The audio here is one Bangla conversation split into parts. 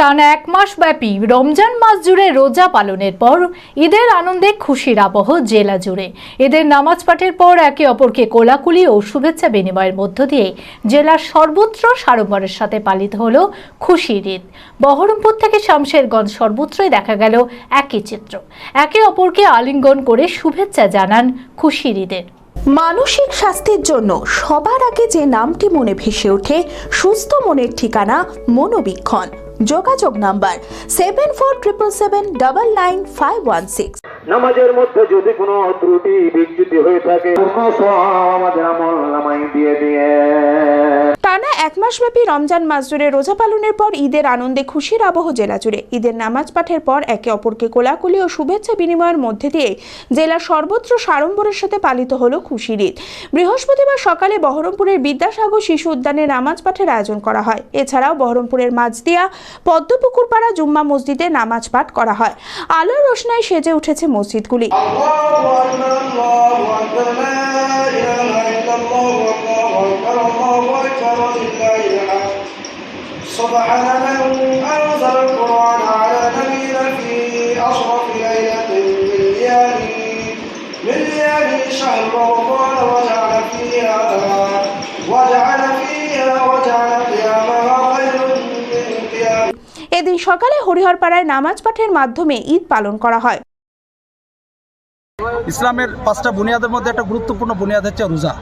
টানা এক মাস ব্যাপী রমজান মাস জুড়ে রোজা পালনের পর ঈদের আনন্দে খুশির আবহ জেলা জুড়ে। ঈদের নামাজ পাঠের পর একে অপরকে কোলাকুলি ও শুভেচ্ছা বিনিময়ের মধ্য দিয়ে জেলার সর্বত্র সাড়ম্বরের সাথে পালিত হল খুশির ঈদ। বহরমপুর থেকে শামশেরগঞ্জ সর্বত্রই দেখা গেল একই চিত্র। একে অপরকে আলিঙ্গন করে শুভেচ্ছা জানান খুশির ঈদের। মানসিক স্বাস্থ্যের জন্য সবার আগে যে নামটি মনে ভেসে ওঠে, সুস্থ মনের ঠিকানা মনোবীক্ষণ। যোগাযোগ number seven four triple seven double nine five one six নামাজের মধ্যে যদি কোনো ত্রুটি, বিচ্যুতি হয়ে থাকে আমাদের আমল নামাই দিয়ে দিয়ে। টানা এক মাসব্যাপী রমজান মাস জুড়ে রোজা পালনের পর ঈদের আনন্দে খুশির আবহ জেলা জুড়ে। ঈদের নামাজ পাঠের পর একে অপরকে কোলাকুলি ও শুভেচ্ছা বিনিময়ের মধ্যে দিয়ে জেলার সর্বত্র সাড়ম্বরের সাথে পালিত হলো খুশির ঈদ। বৃহস্পতিবার সকালে বহরমপুরের বিদ্যাসাগর শিশু উদ্যানে নামাজ পাঠের আয়োজন করা হয়। এছাড়াও বহরমপুরের মাঝদিয়া পদ্মপুকুরপাড়া, জুম্মা মসজিদে নামাজ পাঠ করা হয়। আলোর রোশনায় সেজে উঠেছে মসজিদগুলি। سبحان من أنزل القرآن على نبينا في أشرف ليلة من ليالي من ليالي شهر رمضان وجعل فيها وجعل فيها وجعل قيامها خير من قيام এদিন সকালে হরিহরপাড়ায় নামাজ পাঠের মাধ্যমে ঈদ পালন করা হয় ইসলামের পাঁচটা বুনিয়াদের মধ্যে একটা গুরুত্বপূর্ণ বুনিয়াদ হচ্ছে রোজা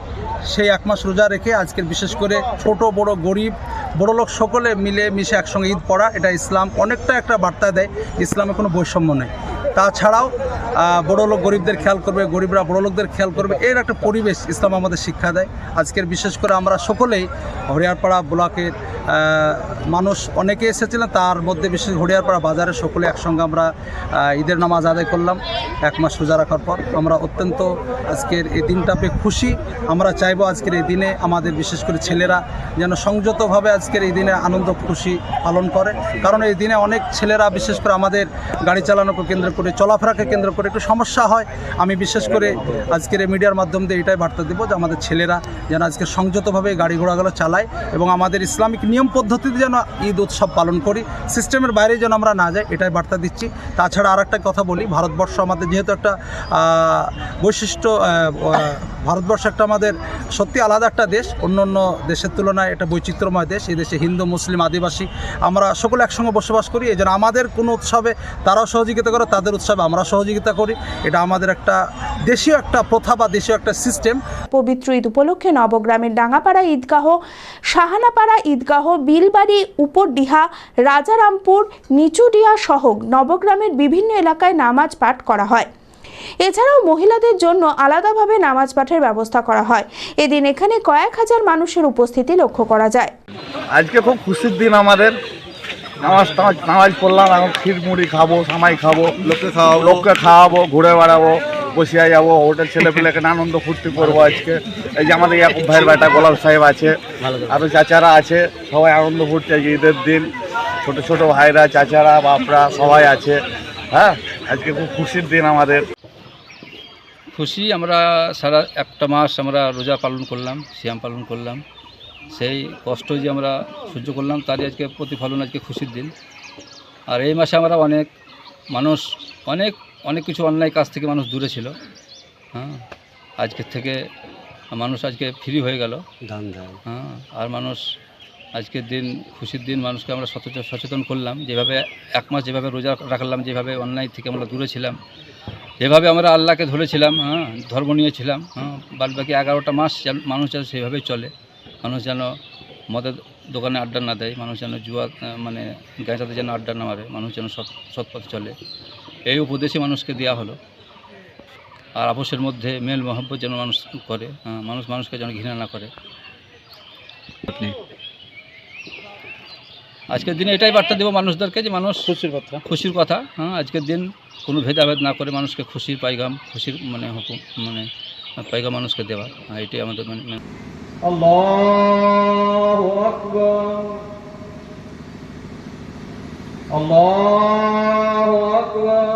সেই এক মাস রোজা রেখে আজকের বিশেষ করে ছোট বড় গরিব বড় লোক সকলে মিলে মিশে একসঙ্গে ঈদ পড়া এটা ইসলাম অনেকটা একটা বার্তা দেয় ইসলামে কোনো বৈষম্য নেই। তাছাড়াও আহ, বড় লোক গরিবদের খেয়াল করবে গরিবরা বড় লোকদের খেয়াল করবে এর একটা পরিবেশ ইসলাম আমাদের শিক্ষা দেয়। আজকের বিশেষ করে আমরা সকলেই হরিয়ারপাড়া ব্লকের মানুষ অনেকে এসেছিলেন, তার মধ্যে বিশেষ হরিয়ারপাড়া বাজারে সকলে একসঙ্গে আমরা ঈদের নামাজ আদায় করলাম, এক মাস রোজা রাখার পর। আমরা অত্যন্ত আজকের এই দিনটা পেয়ে খুশি। আমরা চাইব আজকের এই দিনে আমাদের বিশেষ করে ছেলেরা যেন সংযতভাবে আজকের এই দিনে আনন্দ, খুশি পালন করে। কারণ এই দিনে অনেক ছেলেরা বিশেষ করে আমাদের গাড়ি চালানোকে কেন্দ্র করে, চলাফেরাকে কেন্দ্র করে একটু সমস্যা হয়। আমি বিশেষ করে আজকের এই মিডিয়ার মাধ্যম দিয়ে এটাই বার্তা দেবো যে আমাদের ছেলেরা যেন আজকে সংযতভাবে গাড়ি ঘোড়াগুলো চালায় এবং আমাদের ইসলামিক নিয়ম পদ্ধতিতে যেন ঈদ উৎসব পালন করি, সিস্টেমের বাইরে যেন আমরা না যাই, এটাই বার্তা দিচ্ছি। তাছাড়া আর একটা কথা বলি, ভারতবর্ষ আমাদের যেহেতু একটা বৈশিষ্ট্য ভারতবর্ষ একটা আমাদের সত্যি আলাদা একটা দেশ, অন্য অন্য দেশের তুলনায় এটা বৈচিত্র্যময় দেশ, এই দেশে হিন্দু, মুসলিম, আদিবাসী, আমরা সকলে একসঙ্গে বসবাস করি, এই জন্য আমাদের কোনো উৎসবে তারাও সহযোগিতা করে, তাদের উৎসবে আমরা সহযোগিতা করি। এটা আমাদের একটা দেশীয় একটা প্রথা বা দেশীয় একটা সিস্টেম। পবিত্র ঈদ উপলক্ষে নবগ্রামের ডাঙ্গাপাড়া ঈদগাহ সাহানাপাড়া ঈদগাহ বিলবাড়ি উপরডিহা রাজারামপুর নিচুডিয়া সহ নবগ্রামের বিভিন্ন এলাকায় নামাজ পাঠ করা হয়। এছাড়াও মহিলাদের জন্য আলাদাভাবে নামাজ পাঠের ব্যবস্থা করা হয়। এদিন এখানে কয়েক হাজার মানুষের উপস্থিতি লক্ষ্য করা যায়। আজকে খুব খুশির দিন আমাদের। নামাজ নামাজ পড়লাম এখন ক্ষীর মুড়ি খাব সামাই খাব লোককে খাওয়াবো। লোককে খাওয়াবো ঘুরে বেড়াবো। বসিয়া যাব হোটেল ছেলে পেলেকে আনন্দ ফুর্তি করব আজকে। এই যে আমাদের ইয়াকুব ভাইয়ের বেটা গোলাপ সাহেব আছে আরও চাচারা আছে সবাই আনন্দ ফুর্তি আজকে ঈদের দিন। ছোট ছোট ভাইরা চাচারা বাপরা সবাই আছে। হ্যাঁ আজকে খুব খুশির দিন আমাদের। খুশি আমরা সারা একটা মাস আমরা রোজা পালন করলাম সিয়াম পালন করলাম। সেই কষ্ট যে আমরা সহ্য করলাম তারই আজকে প্রতিফলন আজকে খুশির দিন। আর এই মাসে আমরা অনেক মানুষ অনেক অনেক কিছু অন্যায় কাজ থেকে মানুষ দূরে ছিল। হ্যাঁ আজকের থেকে মানুষ আজকে ফ্রি হয়ে গেল। হ্যাঁ আর মানুষ আজকের দিন খুশির দিন মানুষকে আমরা সচেতন সচেতন করলাম। যেভাবে এক মাস যেভাবে রোজা রাখলাম যেভাবে অন্যায় থেকে আমরা দূরে ছিলাম যেভাবে আমরা আল্লাহকে ধরেছিলাম হ্যাঁ ধর্ম নিয়েছিলাম হ্যাঁ বাদ বাকি এগারোটা মাস যেন মানুষ যেন সেইভাবেই চলে। মানুষ যেন মদের দোকানে আড্ডা না দেয় মানুষ যেন জুয়া মানে গাঁজাতে যেন আড্ডা না মারে মানুষ যেন সৎ সৎপথে চলে। এই উপদেশই মানুষকে দেওয়া হলো। আর আপোষের মধ্যে মেল মহব্বত যেন মানুষ করে মানুষ মানুষকে যেন ঘৃণা না করে। আজকের দিনে এটাই বার্তা দেবো মানুষদেরকে যে মানুষ খুশির কথা। খুশির কথা হ্যাঁ আজকের দিন কোনো ভেদাভেদ না করে মানুষকে খুশির পাইগাম খুশির মানে হুকুম মানে পাইগাম মানুষকে দেওয়া হ্যাঁ এটাই আমাদের মানে আল্লাহ আকবার।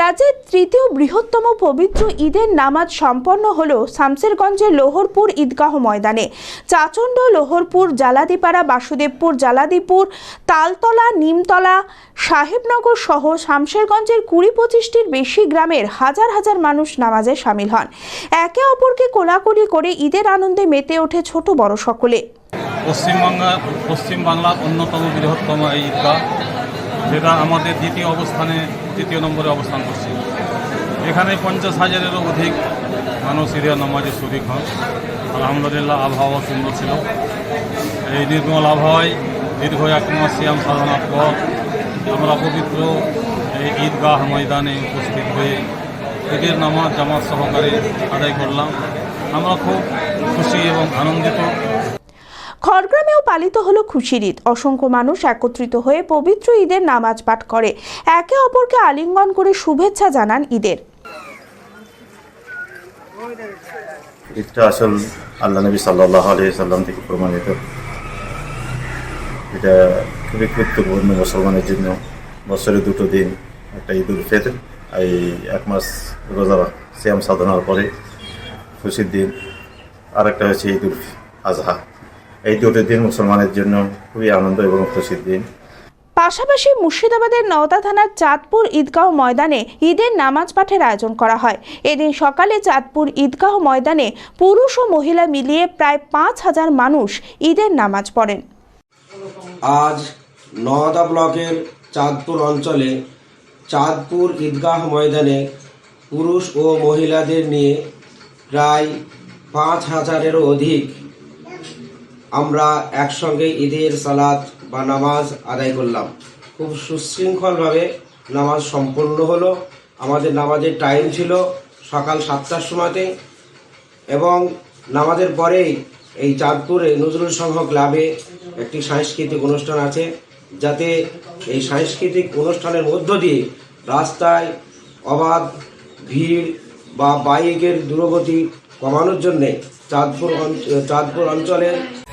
রাজ্যের তৃতীয় বৃহত্তম পবিত্র ঈদের নামাজ সম্পন্ন হল শামসেরগঞ্জের লোহরপুর ঈদগাহ ময়দানে। চাচণ্ড লোহরপুর জালাদিপাড়া বাসুদেবপুর জালাদিপুর তালতলা নিমতলা সাহেবনগর সহ শামশেরগঞ্জের কুড়ি পঁচিশটির বেশি গ্রামের হাজার হাজার মানুষ নামাজে সামিল হন। একে অপরকে কোলাকুলি করে ঈদের আনন্দে মেতে ওঠে ছোট বড় সকলে। পশ্চিমবাংলা পশ্চিমবাংলার অন্যতম বৃহত্তম এই ঈদগাহ। যেটা আমাদের দ্বিতীয় অবস্থানে তৃতীয় নম্বরে অবস্থান করছে। এখানে পঞ্চাশ হাজারেরও অধিক মানুষ ঈদের নামাজে শরিক হন আলহামদুলিল্লাহ আবহাওয়া সুন্দর ছিল। এই নির্মল আবহাওয়ায় দীর্ঘ এক মাস সিয়াম সাধনার পর আমরা পবিত্র এই ঈদগাহ ময়দানে উপস্থিত হয়ে ঈদের নামাজ জামাত সহকারে আদায় করলাম। আমরা খুব খুশি এবং আনন্দিত। খড়গ্রামেও পালিত হলো খুশির ঈদ। অসংখ্য মানুষ একত্রিত হয়ে পবিত্র ঈদের নামাজ পাঠ করে। একে অপরকে আলিঙ্গন করে শুভেচ্ছা জানান ঈদের। ঈদটা আসল আল্লাহ নবী সাল্লাহ আলি সাল্লাম থেকে প্রমাণিত। এটা খুবই গুরুত্বপূর্ণ মুসলমানের জন্য। বছরে দুটো দিন একটা ঈদ উল এই এক মাস রোজা সিয়াম সাধনার পরে খুশির দিন। আর একটা হচ্ছে ঈদ উল আজহা। এই দুটো দিন মুসলমানের জন্য খুবই আনন্দ এবং খুশির দিন। পাশাপাশি মুর্শিদাবাদের নওদা থানার চাঁদপুর ঈদগাহ ময়দানে ঈদের নামাজ পাঠের আয়োজন করা হয়। এদিন সকালে চাঁদপুর ঈদগাহ ময়দানে পুরুষ ও মহিলা মিলিয়ে প্রায় পাঁচ হাজার মানুষ ঈদের নামাজ পড়েন। আজ নওদা ব্লকের চাঁদপুর অঞ্চলে চাঁদপুর ঈদগাহ ময়দানে পুরুষ ও মহিলাদের নিয়ে প্রায় পাঁচ হাজারেরও অধিক আমরা একসঙ্গে ঈদের সালাত বা নামাজ আদায় করলাম। খুব সুশৃঙ্খলভাবে নামাজ সম্পন্ন হলো। আমাদের নামাজের টাইম ছিল সকাল সাতটার সময়তে এবং নামাজের পরেই এই চাঁদপুরে নজরুল সংঘ ক্লাবে একটি সাংস্কৃতিক অনুষ্ঠান আছে, যাতে এই সাংস্কৃতিক অনুষ্ঠানের মধ্য দিয়ে রাস্তায় অবাধ ভিড় বা বাইকের দূরগতি কমানোর জন্যে চাঁদপুর অঞ্চ- চাঁদপুর অঞ্চলের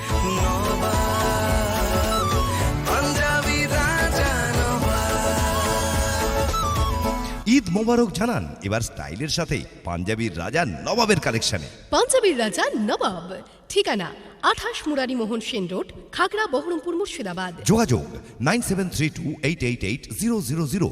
ঈদ মোবারক জানান। এবার স্টাইলের সাথে পাঞ্জাবির রাজা নবাবের কালেকশনে। পাঞ্জাবির রাজা নবাব। ঠিকানা আঠাশ মুরারি মোহন সেন রোড খাগড়া বহরমপুর মুর্শিদাবাদ। যোগাযোগ nine seven three two eight eight eight zero zero zero.